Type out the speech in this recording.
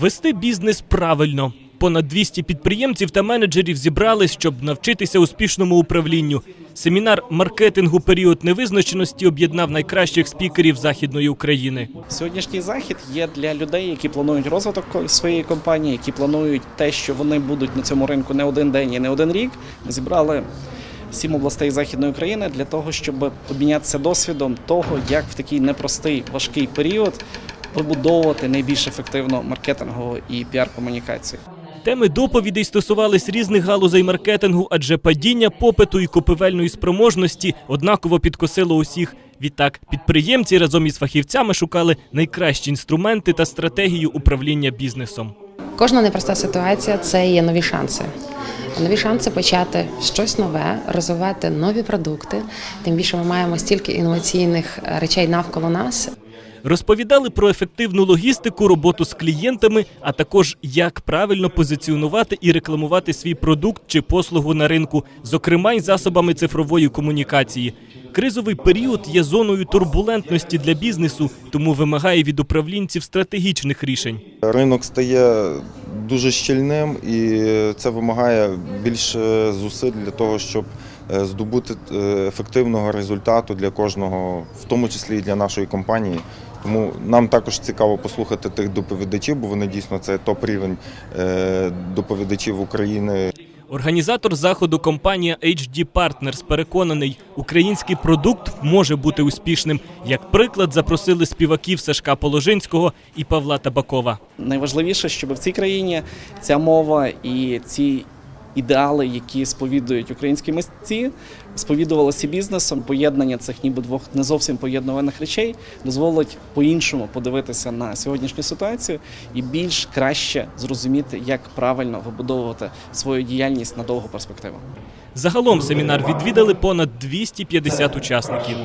Вести бізнес правильно. Понад 200 підприємців та менеджерів зібрались, щоб навчитися успішному управлінню. Семінар маркетингу період невизначеності об'єднав найкращих спікерів західної України. Сьогоднішній захід є для людей, які планують розвиток своєї компанії, які планують те, що вони будуть на цьому ринку не один день і не один рік. Зібрали сім областей західної України для того, щоб обмінятися досвідом того, як в такий непростий важкий період вибудовувати найбільш ефективно маркетингову і піар-комунікацію. Теми доповідей стосувались різних галузей маркетингу, адже падіння попиту і купівельної спроможності однаково підкосило усіх. Відтак, підприємці разом із фахівцями шукали найкращі інструменти та стратегію управління бізнесом. Кожна непроста ситуація це є нові шанси. Нові шанси почати щось нове, розвивати нові продукти. Тим більше ми маємо стільки інноваційних речей навколо нас. Розповідали про ефективну логістику, роботу з клієнтами, а також як правильно позиціонувати і рекламувати свій продукт чи послугу на ринку, зокрема й засобами цифрової комунікації. Кризовий період є зоною турбулентності для бізнесу, тому вимагає від управлінців стратегічних рішень. Ринок стає дуже щільним і це вимагає більше зусиль для того, щоб е, здобути е, ефективного результату для кожного, в тому числі і для нашої компанії. Тому нам також цікаво послухати тих доповідачів, бо вони дійсно це топ-рівень е, доповідачів України. Організатор заходу компанія HD Partners переконаний, український продукт може бути успішним. Як приклад, запросили співаків Сашка Положинського і Павла Табакова. Найважливіше, щоб в цій країні ця мова і ці ідеали, які сповідують українські митці, сповідувалися бізнесом. Поєднання цих ніби двох не зовсім поєднуваних речей дозволить по-іншому подивитися на сьогоднішню ситуацію і більш краще зрозуміти, як правильно вибудовувати свою діяльність на довгу перспективу. Загалом семінар відвідали понад 250 учасників.